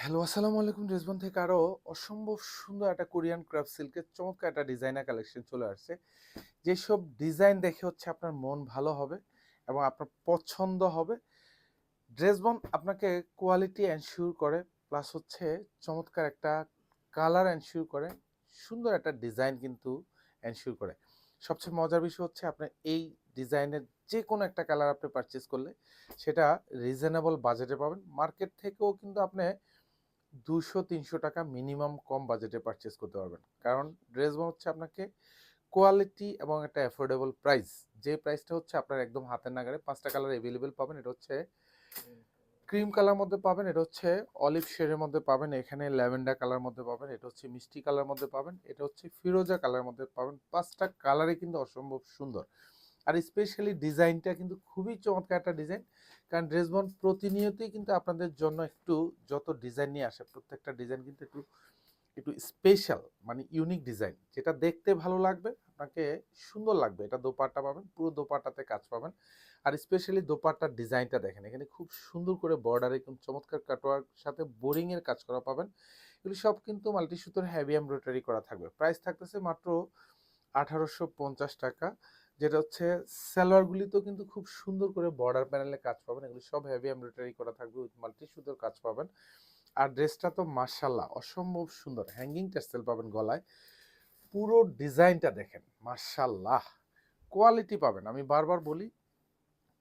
Hello, আসসালামু আলাইকুম। রেজবন থেকে আরও অসম্ভব সুন্দর একটা কোরিয়ান ক্রাফট সিল্কের চমৎকার একটা ডিজাইনার কালেকশন চলে আসছে। যেসব ডিজাইন দেখে হচ্ছে আপনার মন ভালো হবে এবং আপনার পছন্দ হবে ড্রেসবন আপনাকে কোয়ালিটি এনশিওর করে, প্লাস হচ্ছে চমৎকার একটা কালার এনশিওর করে, সুন্দর একটা ডিজাইন কিন্তু এনশিওর করে। সবচেয়ে মজার বিষয় হচ্ছে আপনার এই ডিজাইনের যে কোনো একটা কালার আপনি পারচেস করলে সেটা রিজনেবল বাজেটে পাবেন। মার্কেট থেকেও কিন্তু আপনি দুশো তিনশো টাকা মিনিমাম কম বাজেটে পারচেস করতে পারবেন। কারণ ড্রেস হচ্ছে আপনাকে কোয়ালিটি এবং একটা অ্যাফোর্ডেবল প্রাইস যে প্রাইসটা হচ্ছে আপনার একদম হাতের নাগারে পাঁচটা কালার অ্যাভেলেবেল পাবেন, এটা হচ্ছে ক্রিম কালার মধ্যে পাবেন, এটা হচ্ছে অলিভ শেডের মধ্যে পাবেন, এখানে ল্যাভেন্ডার কালার মধ্যে পাবেন, এটা হচ্ছে মিষ্টি কালার মধ্যে পাবেন, এটা হচ্ছে ফিরোজা কালার মধ্যে পাবেন। পাঁচটা কালারে কিন্তু অসম্ভব সুন্দর। আর স্পেশালি ডিজাইনটা কিন্তু খুবই চমৎকার একটা ডিজাইন কারণ ড্রেসবন প্রতিনিয়তই কিন্তু আপনাদের জন্য একটু যত ডিজাইন নিয়ে আসে, প্রত্যেকটা ডিজাইন কিন্তু একটু একটু স্পেশাল মানে ইউনিক ডিজাইন যেটা দেখতে ভালো লাগবে, আপনাকে সুন্দর লাগবে। এটা দোপাট্টা পাবেন, পুরো দোপাট্টাতে কাজ পাবেন। আর স্পেশালি দোপাট্টার ডিজাইনটা দেখেন, এখানে খুব সুন্দর করে বর্ডারে একদম চমৎকার কাটোয়ার সাথে বোরিংয়ের কাজ করা পাবেন। এগুলি সব কিন্তু মাল্টি সুতোর হ্যাভি এমব্রয়ডারি করা থাকবে। প্রাইস থাকতেছে মাত্র আঠারোশো পঞ্চাশ টাকা। যেটা হচ্ছে সালোয়ারগুলিতেও কিন্তু খুব সুন্দর করে বর্ডার প্যানেলে কাজ পাবেন। এগুলি সব হেভি এমব্রয়ডারি করা থাকবে উইথ মাল্টি সুতোর কাজ পাবেন। আর ড্রেসটা তো মার্শাল্লাহ অসম্ভব সুন্দর। হ্যাঙ্গিং টেক্সটাইল পাবেন গলায়। পুরো ডিজাইনটা দেখেন মার্শাল্লাহ কোয়ালিটি পাবেন। আমি বারবার বলি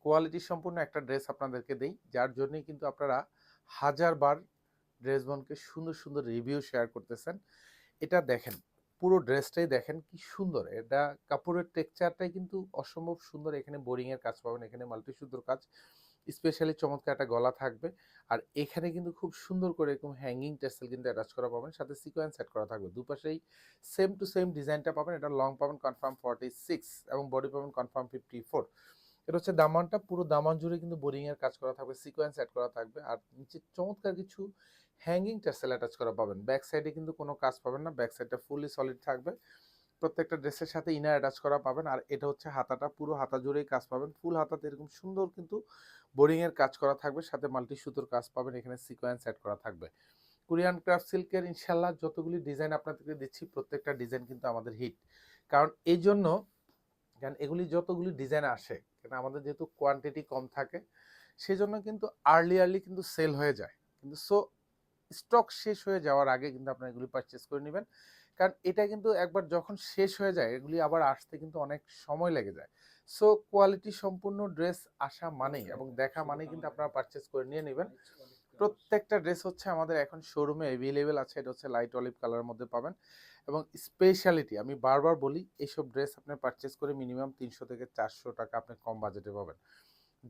কোয়ালিটি সম্পূর্ণ একটা ড্রেস আপনাদেরকে দেই। যার জন্যই কিন্তু আপনারা হাজারবার ড্রেস বনকে সুন্দর সুন্দর রিভিউ শেয়ার করতেছেন। এটা দেখেন পুরো ড্রেসটাই দেখেন কি সুন্দর। এটা কাপড়ের টেক্সচারটাই কিন্তু অসম্ভব সুন্দর। এখানে বোরিং এর কাজ পাবেন, এখানে মাল্টি সুন্দর কাজ। স্পেশালি চমৎকার একটা গলা থাকবে। আর এখানে কিন্তু খুব সুন্দর করে এরকম হ্যাঙ্গিং টেসেল কিন্তু অ্যাটাচ করা পাবেন। সাথে সিকোয়েন্স সেট করা থাকবে। দুপাশেই সেম টু সেম ডিজাইনটা পাবেন। এটা লং পাবেন কনফার্ম ফর্টি সিক্স এবং বডি পাবেন কনফার্ম ফিফটি ফোর এটা হচ্ছে দামানটা, পুরো দামান জুড়ে কিন্তু বোরিং এর কাজ করা থাকবে সিকোয়েন্স অ্যাড করা থাকবে, আর নিচে চমৎকার কিছু হ্যাঙ্গিং টার্সেল অ্যাটাচ করা পাবেন। ব্যাক সাইডে কিন্তু কোনো কাজ পাবেন না ব্যাক সাইডটা ফুলি সলিড থাকবে। প্রত্যেকটা ড্রেসের সাথে ইনার অ্যাটাচ করা পাবেন, আর এটা হচ্ছে হাতাটা, পুরো হাতা জুড়েই কাজ পাবেন। ফুল হাতাতে এরকম সুন্দর কিন্তু বোরিং এর কাজ করা থাকবে, সাথে মাল্টি সুতোর কাজ পাবেন, এখানে সিকোয়েন্স অ্যাড করা থাকবে। কোরিয়ান ক্রাফট সিল্কের ইনশাল্লাহ যতগুলি ডিজাইন আপনাদেরকে দিচ্ছি, প্রত্যেকটা ডিজাইন কিন্তু আমাদের হিট কারণ এই জন্য কারণ এগুলি যতগুলি ডিজাইন আসে কারণ আমাদের যেহেতু কোয়ান্টিটি কম থাকে, সেজন্য কিন্তু আর্লি আর্লি কিন্তু সেল হয়ে যায়। কিন্তু সো স্টক শেষ হয়ে যাওয়ার আগে কিন্তু আপনারা এগুলি পারচেস করে নেবেন। কারণ এটা কিন্তু একবার যখন শেষ হয়ে যায়, এগুলি আবার আসতে কিন্তু অনেক সময় লেগে যায়। সো কোয়ালিটি সম্পূর্ণ ড্রেস আসা মানেই এবং দেখা মানেই কিন্তু আপনারা পারচেস করে নিয়ে নেবেন। প্রত্যেকটা ড্রেস হচ্ছে আমাদের এখন শোরুমে অ্যাভেলেবেল আছে। এটা হচ্ছে লাইট অলিভ কালারের মধ্যে পাবেন। এবং স্পেশালিটি আমি বারবার বলি এইসব ড্রেস আপনি পারচেস করে মিনিমাম তিনশো থেকে চারশো টাকা আপনি কম বাজেটে পাবেন।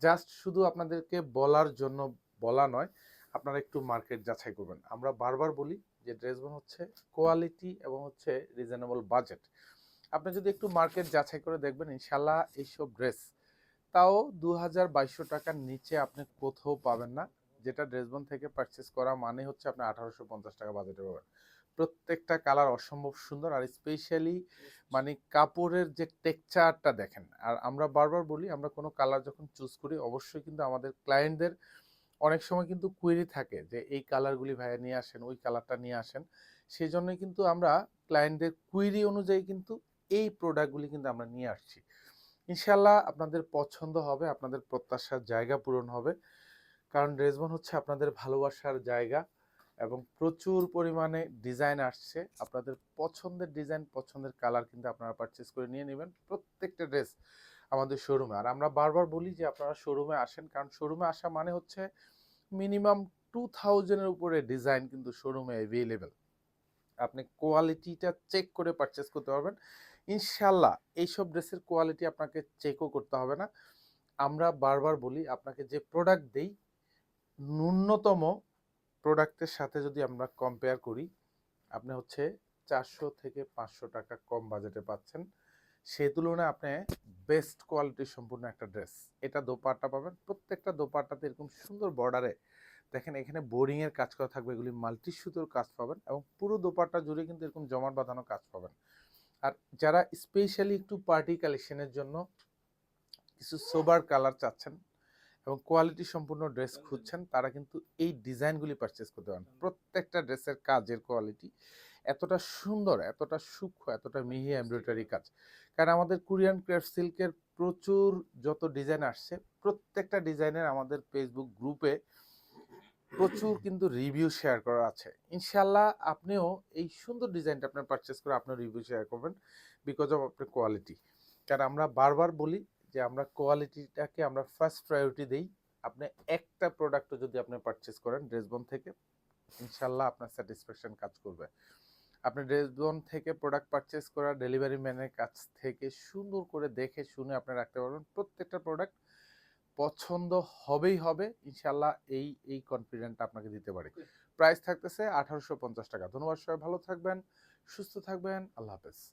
জাস্ট শুধু আপনাদেরকে বলার জন্য বলা নয়, আপনারা একটু মার্কেট যাচাই করবেন। আমরা বারবার বলি যে ড্রেসগুলো হচ্ছে কোয়ালিটি এবং হচ্ছে রিজনেবল বাজেট আপনি যদি একটু মার্কেট যাচাই করে দেখবেন ইনশাল্লাহ এইসব ড্রেস তাও দু হাজার বাইশশো টাকার নিচে আপনি কোথাও পাবেন না। যেটা ড্রেসবন থেকে পারচেস করা মানে হচ্ছে আপনি আঠারোশো পঞ্চাশ টাকা বাজেটে পাবেন প্রত্যেকটা কালার অসম্ভব সুন্দর আর স্পেশালি মানে কাপড়ের যে টেক্সচারটা দেখেন, আর আমরা বারবার বলি আমরা কোনো কালার যখন চুজ করি অবশ্যই কিন্তু আমাদের ক্লায়েন্টদের অনেক সময় কিন্তু কুয়েরি থাকে যে এই কালারগুলি ভাইয়া নিয়ে আসেন, ওই কালারটা নিয়ে আসেন। সেই জন্যই কিন্তু আমরা ক্লায়েন্টদের কুয়েরি অনুযায়ী কিন্তু এই প্রোডাক্টগুলি কিন্তু আমরা নিয়ে আসছি। ইনশাল্লাহ আপনাদের পছন্দ হবে, আপনাদের প্রত্যাশার জায়গা পূরণ হবে। কারণ ড্রেসবন হচ্ছে আপনাদের ভালোবাসার জায়গা এবং প্রচুর পরিমাণে ডিজাইন আসছে। আপনাদের পছন্দের ডিজাইন, পছন্দের কালার কিন্তু আপনারা পারচেস করে নিয়ে নেবেন প্রত্যেকটা ড্রেস আমাদের শোরুমে আর আমরা বারবার বলি যে আপনারা শোরুমে আসেন, কারণ শোরুমে আসা মানে হচ্ছে মিনিমাম টু থাউজেন্ডের উপরে ডিজাইন কিন্তু শোরুমে অ্যাভেলেবেল আপনি কোয়ালিটিটা চেক করে পারচেস করতে পারবেন। ইনশাল্লাহ এইসব ড্রেসের কোয়ালিটি আপনাকে চেকও করতে হবে না। আমরা বারবার বলি, আপনাকে যে প্রোডাক্ট দেই ন্যূনতম প্রোডাক্টের সাথে যদি আমরা কম্পেয়ার করি, আপনি হচ্ছে চারশো থেকে পাঁচশো টাকা কম বাজেটে পাচ্ছেন। সে তুলনায় আপনি বেস্ট কোয়ালিটি সম্পূর্ণ একটা ড্রেস এটা দোপাট্টা পাবেন। প্রত্যেকটা দোপাট্টাতে এরকম সুন্দর বর্ডারে দেখেন এখানে বোরিংয়ের কাজ করা থাকবে, এগুলি মাল্টি সুতোর কাজ পাবেন এবং পুরো দোপাট্টা জুড়ে কিন্তু এরকম জমাট বাঁধানো কাজ পাবেন। আর যারা স্পেশালি একটু পার্টি কালেকশনের জন্য কিছু সোবার কালার চাচ্ছেন এবং কোয়ালিটি সম্পূর্ণ ড্রেস খুঁজছেন তারা কিন্তু এই ডিজাইনগুলি পারচেস করতে পারেন। প্রত্যেকটা ড্রেসের কাজের কোয়ালিটি এতটা সুন্দর এতটা সূক্ষ্ম এতটা মিহি এমব্রয়ডারি কাজ। কারণ আমাদের কোরিয়ান ক্রাফট সিল্কের প্রচুর যত ডিজাইন আসছে প্রত্যেকটা ডিজাইনের আমাদের ফেসবুক গ্রুপে প্রচুর কিন্তু রিভিউ শেয়ার করা আছে। ইনশাল্লাহ আপনিও এই সুন্দর ডিজাইনটা আপনার পারচেস করে আপনার রিভিউ শেয়ার করবেন বিকজ অফ আপনার কোয়ালিটি কারণ আমরা বারবার বলি যে আমরা কোয়ালিটিটাকে আমরা ফার্স্ট প্রায়োরিটি দেই আপনি একটা প্রোডাক্টও যদি আপনি পারচেস করেন ড্রেসবন থেকে ইনশাল্লাহ আপনার স্যাটিসফ্যাকশন কাজ করবে। আপনি ড্রেসবন থেকে প্রোডাক্ট পারচেস করা ডেলিভারি ম্যানের কাছ থেকে সুন্দর করে দেখে শুনে আপনি রাখতে পারবেন। প্রত্যেকটা প্রোডাক্ট পছন্দ হবেই হবে ইনশাল্লাহ এই এই কনফিডেন্টটা আপনাকে দিতে পারি। প্রাইস থাকতেছে আঠারোশো পঞ্চাশ টাকা। ধন্যবাদ সবাই ভালো থাকবেন সুস্থ থাকবেন আল্লাহ হাফেজ।